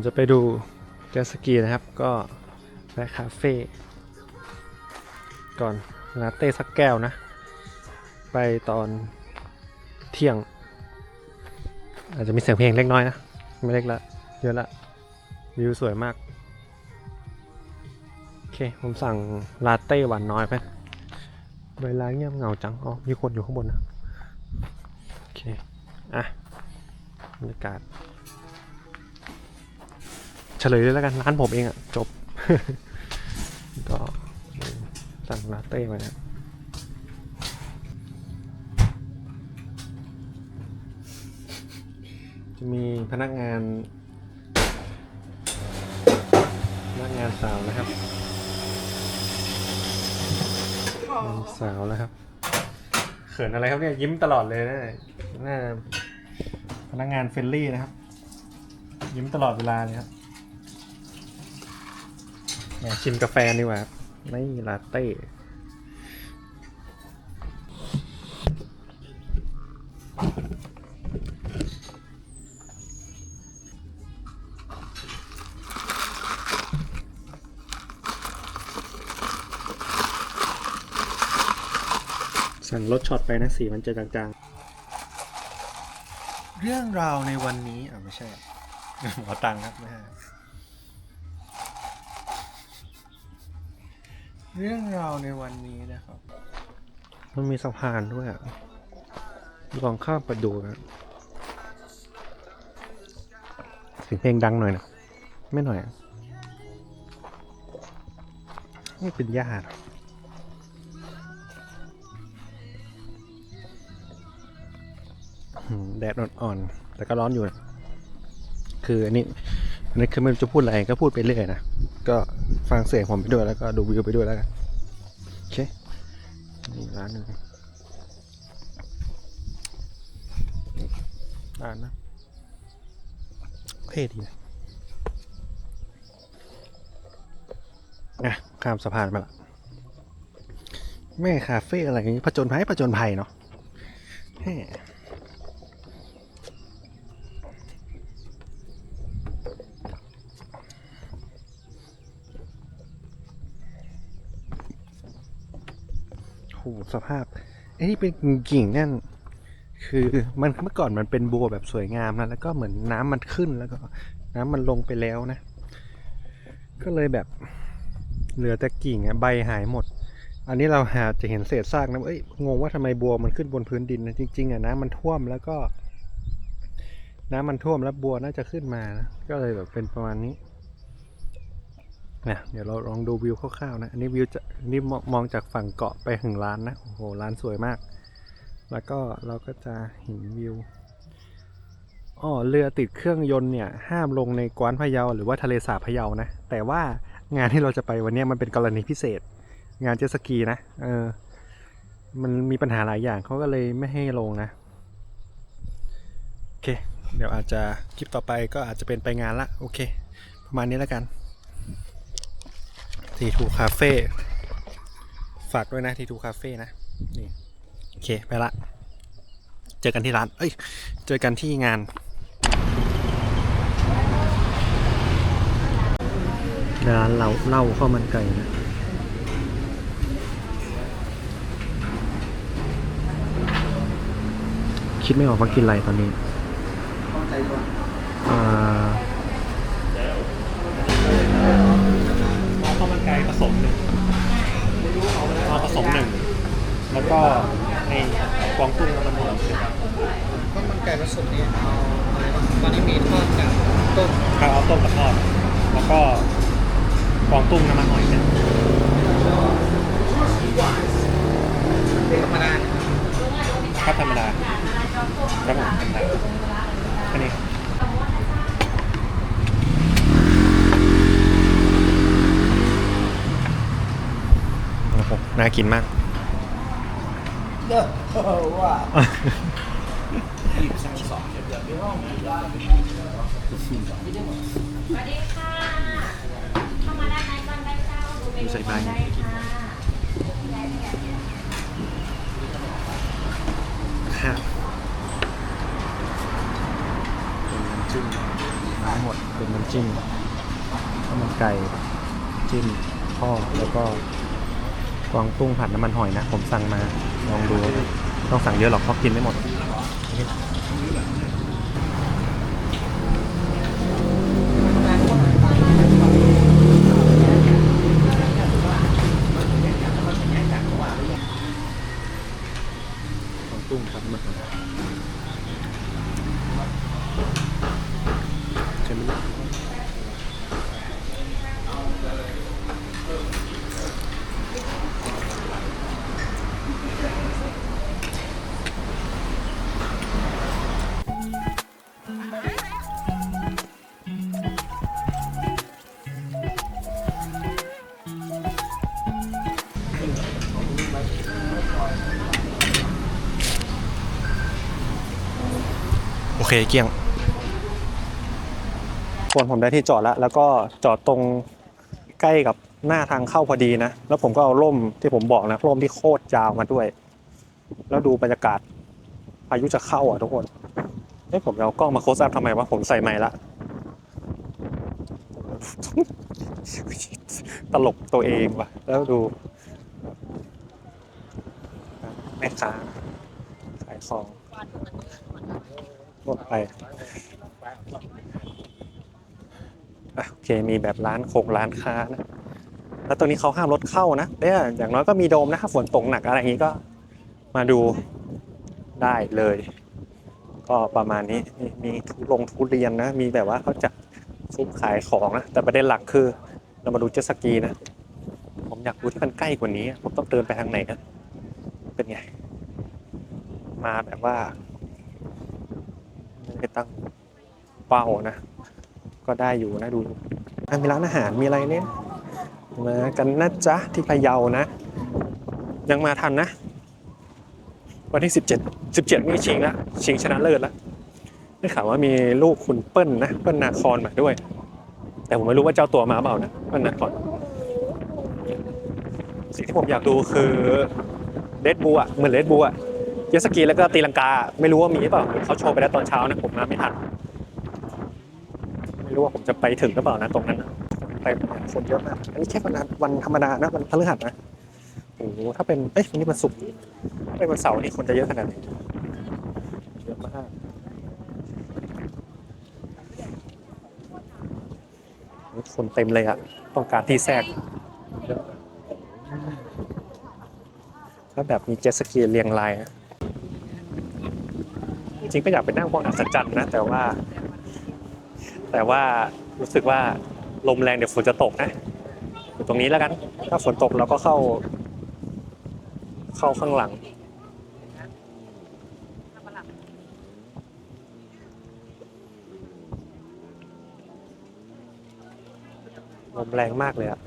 ่อนจะไปดูเจสกีนะครับก็แวะคาเฟ่ก่อนลาเต้สักแก้วนะ ไปตอนเที่ยง อาจจะมีเสียงเพลงเล็กน้อยนะ ไม่เล็กละเยอะละ วิวสวยมาก โอเค ผมสั่งลาเต้หวานน้อยไปเวลาเงียบเหงาจัง อ๋อ มีคนอยู่ข้างบนนะ โอเค อะบรรยากาศ เฉลยเลยแล้วกันร้านผมเองอะจบ ก็สั่งลาเต้มานะจะมีพนักงาน พนักงานสาวนะครับงานสาวแล้วครับเขินอะไรครับเนี่ยยิ้มตลอดเลยนะน่าพนักงานเฟรนลี่นะครับ ยิ้มตลอดเวลาเลยครับ แหมชิมกาแฟดีกว่าครับนี่ลาเต้สั่งรสช็อตไปนะสีมันจะจางๆ เรื่องราวในวันนี้อะไม่ใช่หมอตังค์ครับไม่ใช่ เรื่องราวในวันนี้นะครับ มันมีสะพานด้วยอะลองข้ามไปดูนะเสียงเพลงดังหน่อยนะไม่หน่อยอะนี่เป็นญาติแดดอ่อนๆ แต่ก็ร้อนอยู่นะคืออันนี้อันนี้คือไมันจะพูดอะไรก็พูดไปเรื่อยนะ ฟังเสียงผมไปด้วยแล้วก็ดูวิวไปด้วยแล้วกันโอเคนี่ร้านหนึ่งร้านนะเท่ดีนะอะข้ามสะพานมาละแม่คาเฟ่อะไรอย่างนี้ผจญภัยผจญภัยเนาะแฮ่โห สภาพไอ้นี่เป็นกิ่งนั่น คือมันเมื่อก่อนมันเป็นบัวแบบสวยงามนะแล้วก็เหมือนน้ำมันขึ้นแล้วก็น้ำมันลงไปแล้วนะ ก็เลยแบบเหลือแต่กิ่งอะใบหายหมด อันนี้เราหาจะเห็นเศษซากนะเอ้ยงงว่าทำไมบัวมันขึ้นบนพื้นดินนะจริงๆอะน้ำมันท่วมแล้วก็ น้ำมันท่วมแล้วบัวน่าจะขึ้นมานะก็เลยแบบเป็นประมาณนี้ นะเดี๋ยวเราลองดูวิวคร่าวๆนะ อันนี้วิวจะนี่มองจากฝั่งเกาะไปถึงร้านนะ โอ้โห ร้านสวยมาก แล้วก็เราก็จะเห็นวิวอ๋อเรือติดเครื่องยนต์เนี่ย ห้ามลงในกวานพะเยาหรือว่าทะเลสาบพะเยานะ แต่ว่างานที่เราจะไปวันนี้มันเป็นกรณีพิเศษ งานเจสกีนะ เออ มันมีปัญหาหลายอย่างเขาก็เลยไม่ให้ลงนะ โอเค เดี๋ยวอาจจะคลิปต่อไปก็อาจจะเป็นไปงานละ โอเค ประมาณนี้แล้วกัน ทีทูคาเฟ่ฝากด้วยนะทีทูคาเฟ่นะ นี่ โอเค ไปละ เจอกันที่ร้าน เอ้ย เจอกันที่งาน ร้านเราเหล้าข้าวมันไก่นะคิดไม่ออกว่ากินอะไรตอนนี้อ่าข้าวมันไก่ผสมหนึ่งเอาผสมหนึ่ง แล้วก็ในกวางตุ้งน้ำมันหอมข้าวมันไก่ผสมนี่เอาอะไรบ้างตอนนี้มีทอดกับต้มข้าวเอาต้มกับทอด แล้วก็กวางตุ้งน้ำมันหอยเนี่ยธรรมดาครับธรรมดาครับผมธรรมดาแค่นี้ครับโอ้โห น่ากินมากเด้อว่าสวัสดีค่ะเข้ามาด้านในก่อนได้เจ้าดูเมนูใส่ใบก่อนได้ค่ะครับเป็นน้ำจิ้มทั้งหมดเป็นน้ำจิ้มข้าวมันไก่จิ้มพ่อแล้วก็ กวางตุ้งผัดน้ำมันหอยนะ ผมสั่งมา ลองดู ต้องสั่งเยอะหรอกเพราะกินไม่หมด เคเกี้ยงคนผมได้ที่จอดแล้ว แล้วก็จอดตรงใกล้กับหน้าทางเข้าพอดีนะ แล้วผมก็เอาร่มที่ผมบอกนะร่มที่โคตรยาวมาด้วย แล้วดูบรรยากาศพายุจะเข้าอะทุกคนเฮ้ยผมเอากล้องมาโคสอัพทำไมวะผมใส่ไมค์ละตลกตัวเองว่ะ แล้วดูแม่ค้าขายของ หมดไปโอเคมีแบบร้านโคกร้านค้านะแล้วตรงนี้เขาห้ามรถเข้านะเนี่ยอย่างน้อยก็มีโดมนะถ้าฝนตกหนักอะไรอย่างนี้ก็มาดูได้เลย ก็ประมาณนี้มีทุลงทุเรียนนะ มีแบบว่าเขาจะซุปขายของนะ แต่ประเด็นหลักคือ เรามาดูเจ็ตสกีนะ ผมอยากดูที่มันใกล้กว่านี้ ผมต้องเดินไปทางไหนนะเป็นไง มาแบบว่า ไม่ได้ตั้งเป้านะ ก็ได้อยู่นะดูมีร้านอาหารมีอะไรเนี่ยมากันนะจ๊ะที่พะเยานะ ยังมาทันนะ วันที่ 17 17 มีชิงล้วชิงชนะเลิศล้วได้ข่าวว่ามีลูกคุณเปิ้ลนะเปิ้ลนาคอนมาด้วย แต่ผมไม่รู้ว่าเจ้าตัวมาเปล่านะเปิ้ลนาคอนสิ่งที่ผมอยากดูคือเลดบูอะเหมือนเลดบูอะ เจตสกีแล้วก็ตีลังกา ไม่รู้ว่ามีหรือเปล่าเขาโชว์ไปแล้วตอนเช้านะผมมาไม่ทัน ไม่รู้ว่าผมจะไปถึงหรือเปล่านะตรงนั้นนะไปคนเยอะมาก อันนี้แค่วันวันธรรมดานะวันพฤหัสนะโอ้โหถ้าเป็นเอ้ยวันนี้วันศุกร์ถ้าเป็นวันเสาร์นี่คนจะเยอะขนาดไหนเยอะมากคนเต็มเลยอะต้องการที่แทรกเยอะแล้วแบบมีเจ็ตสกีเรียงรายนะ จริงๆก็อยากไปนั่งพวกอัศจรรย์นะ แต่ว่า แต่ว่ารู้สึกว่าลมแรงเดี๋ยวฝนจะตกนะอยู่ตรงนี้แล้วกัน ถ้าฝนตกเราก็เข้า เข้าข้างหลังลมแรงมากเลยอะ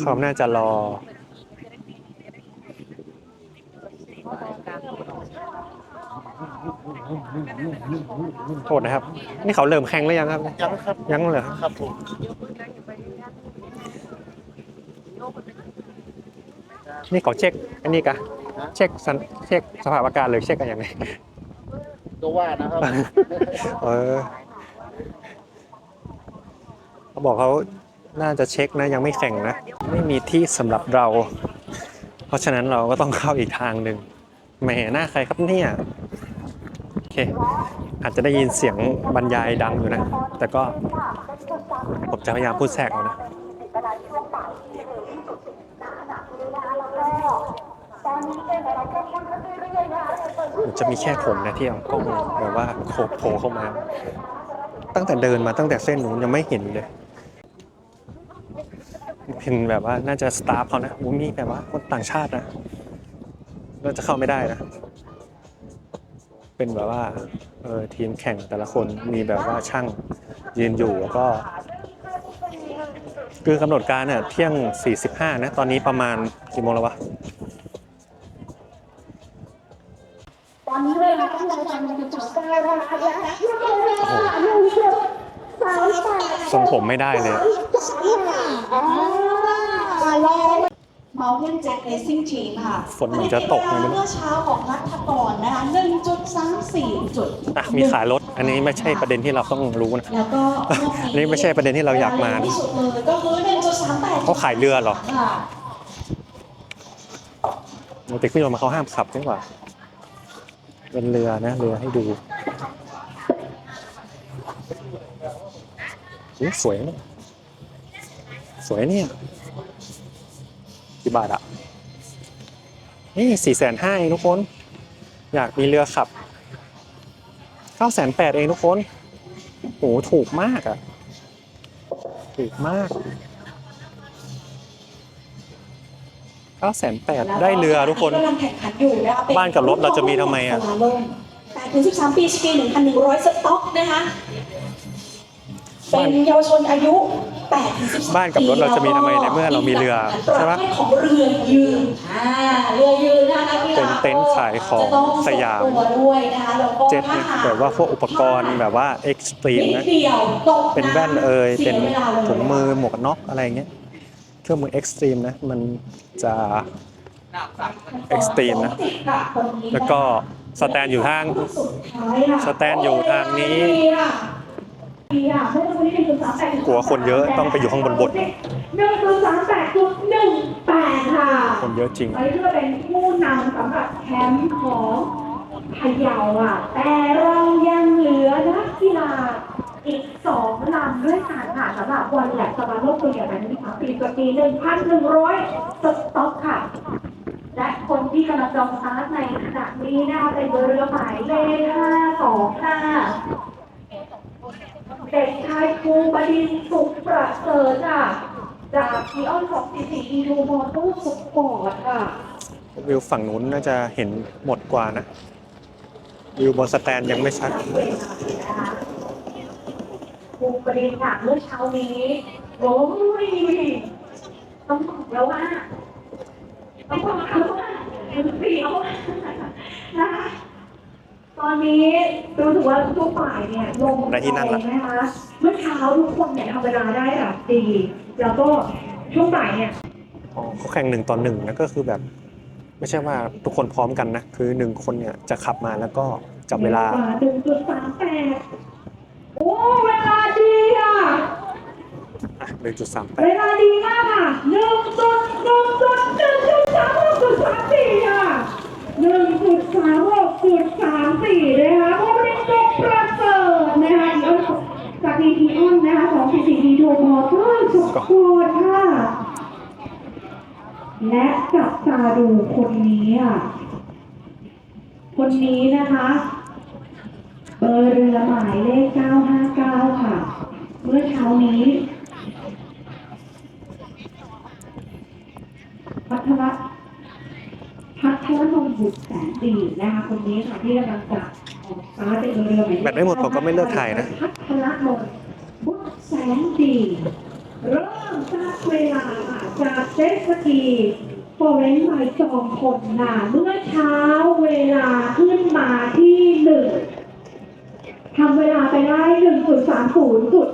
เขาน่าจะรอ โทษนะครับ นี่เขาเริ่มแข่งแล้วยังครับ ยังครับ ยังเหรอครับผมนี่เขาเช็ค อันนี้กะเช็คสันเช็คสภาพอากาศเลยเช็คกันยังไงก็ว่านะครับ เออเขาบอกเขาน่าจะเช็คนะยังไม่แข่งนะ ไม่มีที่สำหรับเรา เพราะฉะนั้นเราก็ต้องเข้าอีกทางหนึ่งแหมหน้าใครครับเนี่ยโอ เคอาจจะได้ยินเสียงบรรยายดังอยู่นะ แต่ก็ผมจะพยายามพูดแทรกเอานะจะมีแค่ผมนะที่เอากล้องแบบว่าโขกโผล่เข้ามา ตั้งแต่เดินมาตั้งแต่เส้นนู้นยังไม่เห็นเลยเป็นแบบว่าน่าจะสตาฟเขานะมีแบบว่าคนต่างชาตินะเราจะเข้าไม่ได้นะ เป็นแบบว่าเออทีมแข่งแต่ละคนมีแบบว่าช่างยืนอยู่แล้วก็ คือกำหนดการเนี่ยเที่ยง 45 นะ ตอนนี้ประมาณกี่โมงแล้ววะตอนนี้เวลาตั้งแต่วันที่สองเก้าแล้วนะคะยกมือค่ะหนึ่งเจ็ดสามแปดทรงผมไม่ได้เลย สามค่ะอ๋อมาแล้ว Mountain Jet Racing Team ค่ะฝนเหมือนจะตกนะไม่รู้เมื่อเช้าของนัทกรนะคะ1.34จุดอะมีขายรถ อันนี้ไม่ใช่ประเด็นที่เราต้องรู้นะ แล้วก็รอบอันนี้ไม่ใช่ประเด็นที่เราอยากมาที่สุดเลยก็คือ1.38เขาขายเรือเหรอค่ะปกติเครื่องยนต์มันเขาห้ามขับใช่ป่ะเป็นเรือนะ เรือให้ดูอุ๊ยสวยเนี่ยสวยเนี่ย กี่บาทอะนี่สี่แสนห้าเองทุกคน อยากมีเรือขับเก้าแสนแปดเองทุกคนโหถูกมากอะถูกมากเก้าแสนแปดได้เรือทุกคน กำลังแข่งขันอยู่นะคะเป็บ้านกับรถเราจะมีทำไมอะ8ถึง13ปีสกี1,100สต็อกนะคะ เป็นเยาวชนอายุ8ถึง13 บ้านกับรถเราจะมีทำไมในเมื่อเรามีเรือใช่ปะประเภทของเรือยืนอ่าเรือยืนนะคะนักกีฬาเป็นเต็นท์ขายของจะต้องสยามส่งตัวด้วยนะคะแล้วก็เจ็ตเนี่ยถ้หกแบบว่าพวกอุปกรณ์แบบว่าเอ็กซ์ตรีมนิดนะเดียวตกเป็นแว่นเอ่ยสีเป็นวลาลยถุงมือหมวกกันน็อกอะไรเงี้ยเครื่องมือเอ็กซ์ตรีมนะมันจะเอ็กซ์ตรีมนะแล้วก็สแตนอยู่ทางสแตนอยู่ทางนี้ กลัวคนเยอะต้องไปอยู่ข้างบนบนหนึ่งศูนย์สามแปดจุดหนึ่งแปดค่ะคนเยอะจริงอันนี้ก็เป็นผู้นำสำหรับแคมป์ของพะเยาอะ แต่เรายังเหลือนักกีฬาอีกสองลำด้วยกันค่ะสำหรับวันแหลกสมาร์ทโลกตัวอย่างนั้นที่สามปีกว่าปีหนึ่งพันหนึ่งร้อยสต็อกค่ะ และคนที่กำลังจองสตาร์ทในขณะนี้นะคะเป็นเรือหมายเลขห้าสองห้า เด็กชายภูบดินทร์สุขประเสริฐค่ะ จากพีออนของสีสีอีดูมอเตอร์สปอร์ตค่ะ วิวฝั่งนู้นน่าจะเห็นหมดกว่านะ วิวบนสแตนยังไม่ชัด ภูบดินทร์ค่ะเมื่อเช้านี้โอ้ยต้องบอกแล้วว่าต้องบอกแล้วว่าเสียวนะคะ ตอนนี้รู้สึกว่าทุกฝ่ายเนี่ยลงได้ที่นั่งละนะคะเมื่อเช้าทุกคนเนี่ยทำเวลาได้แบบดี แล้วก็ช่วงบ่ายเนี่ย อ๋อเขาแข่งหนึ่งต่อหนึ่งนะก็คือแบบ ไม่ใช่ว่าทุกคนพร้อมกันนะ คือหนึ่งคนเนี่ยจะขับมาแล้วก็จับเวลา หนึ่งจุดสามแปดโอ้ เวลาดีอะ อะหนึ่งจุดสามแปเวดลาดีมากค่ะหนึ่งจุดหนึ่งจุดหนึ่งจุดสามหกจุดสามสี่ค่ะหนึ่งจุดสามหกจุดสามสี่นะคะโอ้เรียนจบประเสริฐนะคะอีออน จากดีอีออนนะคะของสี่สี่ดีโทมอเตอร์สุดโคตรค่ะ และจับตาดูคนนี้อะ คนนี้นะคะเบอร์เรือหมายเลข 959 ค่ะ เมื่อเช้านี้พัทรพัทรนนท์บุตรแสนดีนะคะคนนี้ค่ะที่กำลังจะ แบตไม่หมดผมก็ไม่เลิกถ่ายนะพัทรนนบุตแสนดีเริ่มจากเวลาจากเจสกีโฟเรนไมจอมพลน่ะเมื่อเช้าเวลาขึ้นมาที่หนึ่งทำเวลาไปได้หนึ่งจุดสามศูนย์จุด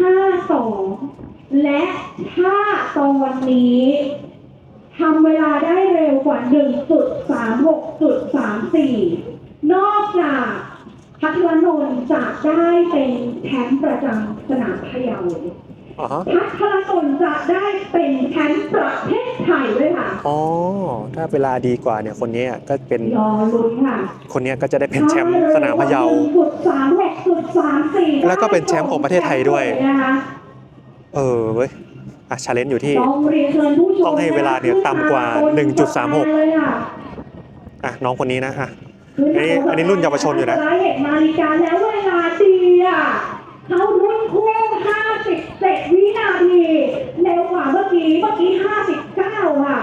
ห้าสองและถ้าตอนนี้ทำเวลาได้เร็วกว่าหนึ่งจุดสามหกจุดสามสี่ นอกจากพัทรนนท์จะได้เป็นแชมป์ประจำสนามพะเยาอ๋อฮะพัทรนนท์จะได้เป็นแชมป์ประเทศไทยด้วยค่ะ อ๋อ ถ้าเวลาดีกว่าเนี่ย คนนี้ก็เป็นรอลุ้นค่ะ คนนี้ก็จะได้เป็นแชมป์สนามพะเยาจุดสามหกจุดสามสี่แล้วก็เป็นแชมป์ของประเทศไทยด้วยนะคะเออเว้ยอะชาเลนจ์อยู่ที่ ต้องเรียนเชิญผู้ชมต้องให้เวลาเนี่ยต่ำกว่าขึ้ม1.36เลยค่ะอะ น้องคนนี้นะอะ อันนี้อันนี้รุ่นเยาวชนอยู่นะเห็นนาฬิกาแล้วเวลาดีอะเขารุ่นคู่ห้าสิบเจ็ดวินาทีเร็วกว่าเมื่อกี้เมื่อกี้ห้าสิบเก้าค่ะ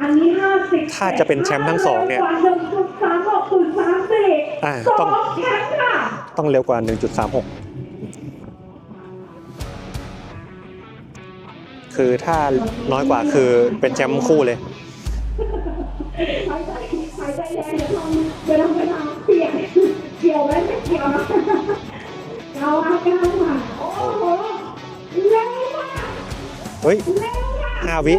อันนี้ห้าสิบถ้าจะเป็นแชมป์ทั้งสองเนี่ยหนึ่งจุดสามหกจุดสามสี่อะสต้อองงแชมป์ค่ะต้องเร็วกว่า 1.36คือถ้าน้อยกว่าคือเป็นแชมป์คู่เลยห ใจแรงเดี๋ยวทำเดี๋ทำไปทำเปียกเกี่ยวไหมไม่เกี่ยวนะเอาเอาเก้าค่าโอ้โหเร็วมากเฮ้ยเร็วมากห้าวิ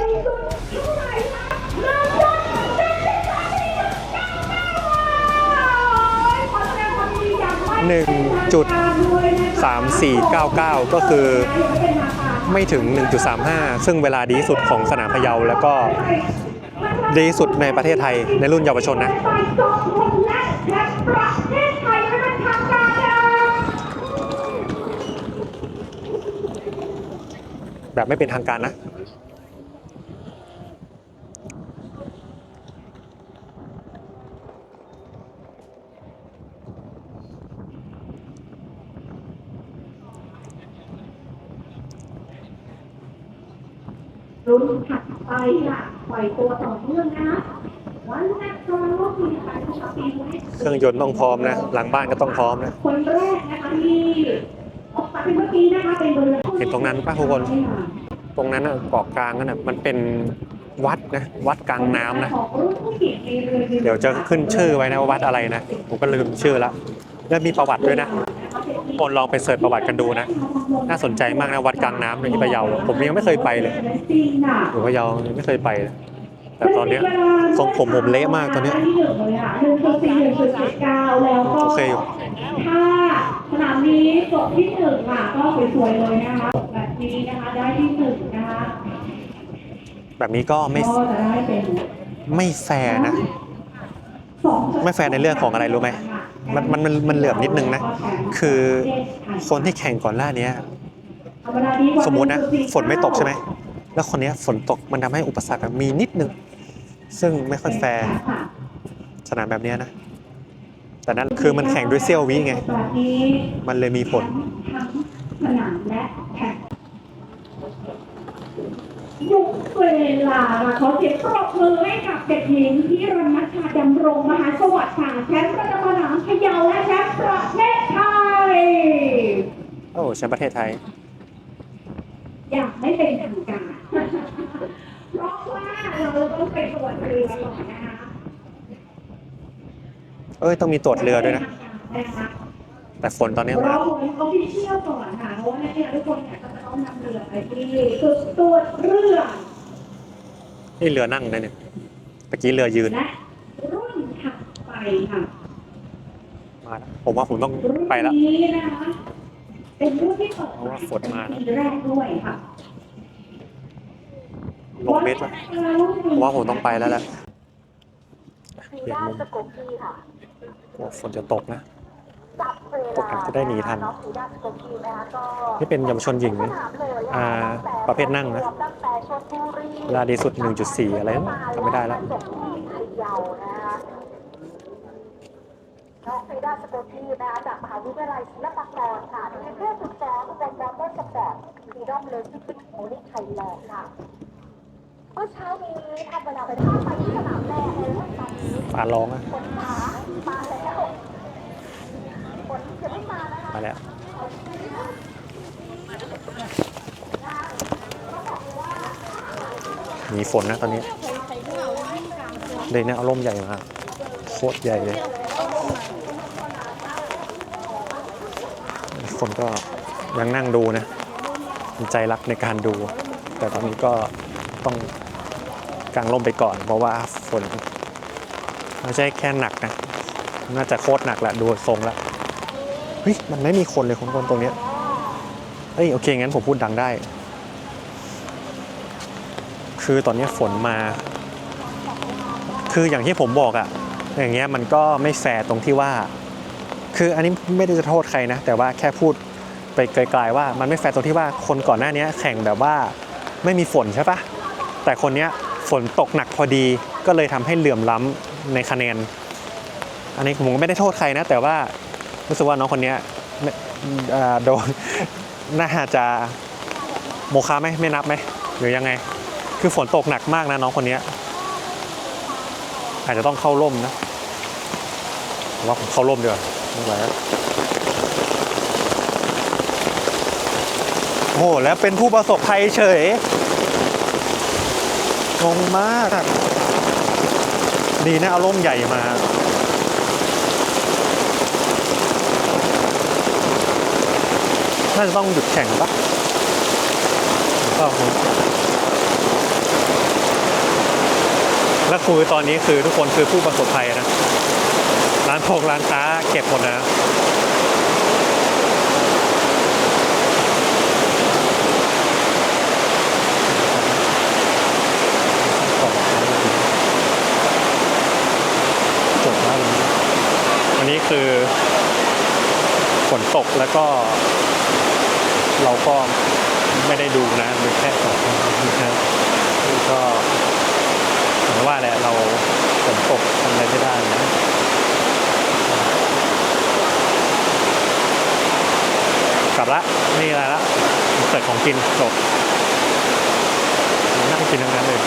หนึ่งจุดสามสี่เก้าเก้าก็คือไม่ถึงหนึ่งจุดสามห้าซึ่งเวลาดีสุดของสนามพะเยาแล้วก็ ดีสุดในประเทศไทยในรุ่นเยาวชนนะแบบไม่เป็นทางการนะ รุ่นถัดไปค่ะปล่อยตัวต่อเนื่องนะคะวันแรกก็รู้ปีสายของปีนี้ เครื่องยนต์ต้องพร้อมนะ หลังบ้านก็ต้องพร้อมนะ คนแรกนะคะที่ออกมาเป็นเมื่อกี้นะคะเป็นเบอร์เห็นตรงนั้นปะทุกคน ตรงนั้นน่ะเกาะกลางนั่นน่ะมันเป็นวัดนะวัดกลางน้ำนะของรุ่นผู้เกียรติในเรือยืนเดี๋ยวจะขึ้นชื่อไว้นะว่าวัดอะไรนะ ผมก็ลืมชื่อแล้วแล้วมีประวัติด้วยนะคนลองไปเสิร์ชประวัติกันดูนะ น่าสนใจมากนะวัดกลางน้ำในที่พะเยา ผมยังไม่เคยไปเลยจริงค่ะอยู่พะเยายังไม่เคยไปเลย แต่ตอนเนี้ยทรงผมผมเละมากตอนเนี้ยที่หนึ่งเลยค่ะหนึ่งจุดสี่หนึ่งจุดเจ็ดเก้าแล้วก็โอเคอยู่ถ้าสนามนี้จบที่หนึ่งค่ะก็สวยๆเลยนะคะแบบนี้นะคะได้ที่หนึ่งนะคะแบบนี้ก็ไม่ก็จะได้เป็นไม่แฟร์นะสองไม่แฟร์ในเรื่องของอะไรรู้ไหมมันมันมันมันเหลื่อมนิดนึงนะ คือคนที่แข่งก่อนหน้าเนี้ยสมมุตินะฝนไม่ตกใช่ไหมแล้วคนเนี้ยฝนตกมันทำให้อุปสรรคอะมีนิดนึง ซึ่งไม่ค่อยแฟร์สนามแบบเนี้ยนะ แต่นั่นคือมันแข่งด้วยเซี่ยววิไงแบบนี้มันเลยมีผลทั้งสนามและแข่งยุคเวลาค่ะขอเสียงปรบมือให้กับเด็กหญิงที่รณชาดำรงมหาสวัสดิ์ค่ะแชมป์ประจำสนามพะเยาและแชมป์ประเทศไทย โอ้แชมป์ประเทศไทย อย่างไม่เป็นทางการ เพราะว่าเราต้องไปตรวจเรือก่อนนะคะเอ้ยต้องมีตรวจเรือด้วยนะ นะคะแต่ฝนตอนเนี้ยเรามาผลออฟฟิเชียลก่อนค่ะเพราะว่าเนี่ยทุกคนเนี่ยก็จะต้องนำเรือไปที่จุดตรวจเรือนี่เรือนั่งนะเนี่ยเมื่อกี้เรือยืนและรุ่นถัดไปค่ะ มาแล้วผมว่าผมต้องรุ่นไปแล้ว นี้นะคะเป็นรุ่นที่เปิดเพราะว่าฝนมาแล้วปีแรกด้วยค่ะ ลงเม็ดแล้วผมว่าผมต้องไปแล้วแหละฟีเปลี่ยนด้ามุมสโกกี้ค่ะกลัวฝนจะตกนะจับเวตกลาอาจจะได้หนีทันองฟีด้าสโกกี้นะคะก็นี่เป็นเยาวชนหญิงสนามเลยอ่าประเภทนั่งนะตั้งแต่ชลบุรีเวลาดีสุด 1.4 อะไรนะจำไม่ได้แล้วจบที่พะเยานะคะน้องฟีด้าสโกกี้นะคะจากมหาวิทยาลัยศิลปากรค่ะในเรื่องฝึกซ้อมเป็นบอลเล่นสปอร์ตฟีดอมเลยที่ฟิตโมนี่ไทยแลนด์ค่ะ เมื่อเช้านี้ทำเวลาไปที่ไปที่สนามแรกเลยตอนนี้ฟ้าร้องอะฝนฟ้ามาแล้วฝนจะไม่มานะคะมาแล้วมีฝนนะตอนนี้เลยเนี่ยเอาร่มใหญ่มาโคตรใหญ่เลยคนก็ยังนั่งดูนะมีใจรักในการดู แต่ตอนนี้ก็ต้อง กางร่มไปก่อน เพราะว่าฝนไม่ใช่แค่หนักนะ น่าจะโคตรหนักแหละดูทรงแล้วเฮ้ยมันไม่มีคนเลยคนคนตรงเนี้ยเฮ้ยโอเคงั้นผมพูดดังได้ คือตอนนี้ฝนมา คืออย่างที่ผมบอกอะอย่างเงี้ยมันก็ไม่แฟร์ตรงที่ว่า คืออันนี้ไม่ได้จะโทษใครนะ แต่ว่าแค่พูดไปไกลๆว่ามันไม่แฟร์ตรงที่ว่าคนก่อนหน้านี้แข่งแบบว่าไม่มีฝนใช่ปะแต่คนเนี้ย นตกหนักพอดีก็เลยทำให้เหลื่อมล้ำในคะแนน อันนี้ผมก็ไม่ได้โทษใครนะ แต่ว่ารู้สึกว่าน้องคนนี้โดนน่าจะโมฆะไหมไม่นับไหมหรือยังไง คือฝนตกหนักมากนะน้องคนนี้อาจจะต้องเข้าร่มนะว่าผมเข้าร่มดีกว่าไม่ไหวโอ้แล้วเป็นผู้ประสบภัยเฉย งงมาก ดีนะเอาร่มใหญ่มาน่าจะต้องหยุดแข่งปะก็คงแล้วคือตอนนี้คือทุกคนคือผู้ประสบภัยนะ ร้านทงร้านค้าเก็บหมดนะันนี้คือฝนตกแล้วก็ เราก็ไม่ได้ดูนะดูแค่สองนะครับก็เหมือนว่าแหละเราฝนตกทำอะไรไม่ได้นะกลับละนี่อะไรละเสิร์ฟของกินจบนั่งกินทั้งนั้นเลย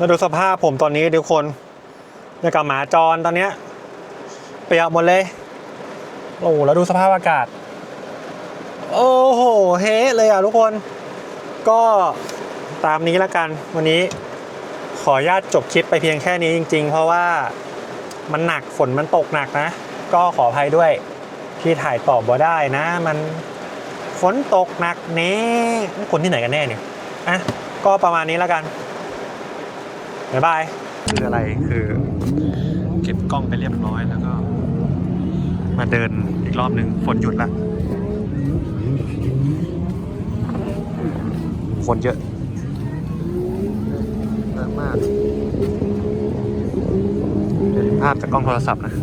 มาดูสภาพผมตอนนี้ทุกคนอย่างกับหมาจรตอนเนี้ยเปียกหมดเลย โอ้โหแล้วดูสภาพอากาศ โอ้โหเฮ้เลยอะทุกคน ก็ตามนี้ละกันวันนี้ขออนุญาตจบคลิปไปเพียงแค่นี้จริง ๆ เพราะว่ามันหนักฝนมันตกหนักนะ ก็ขออภัยด้วยที่ถ่ายตอบ่ได้นะ มันฝนตกหนักแน่นี่คนที่ไหนกันแน่เนี่ยอะก็ประมาณนี้ละกัน บ๊ายบายคืออะไรคือ เก็บกล้องไปเรียบร้อยแล้วก็ มาเดินอีกรอบหนึ่งฝนหยุดละคนเยอะเยอะมากเดี๋ยวภาพจากกล้องโทรศัพท์นะ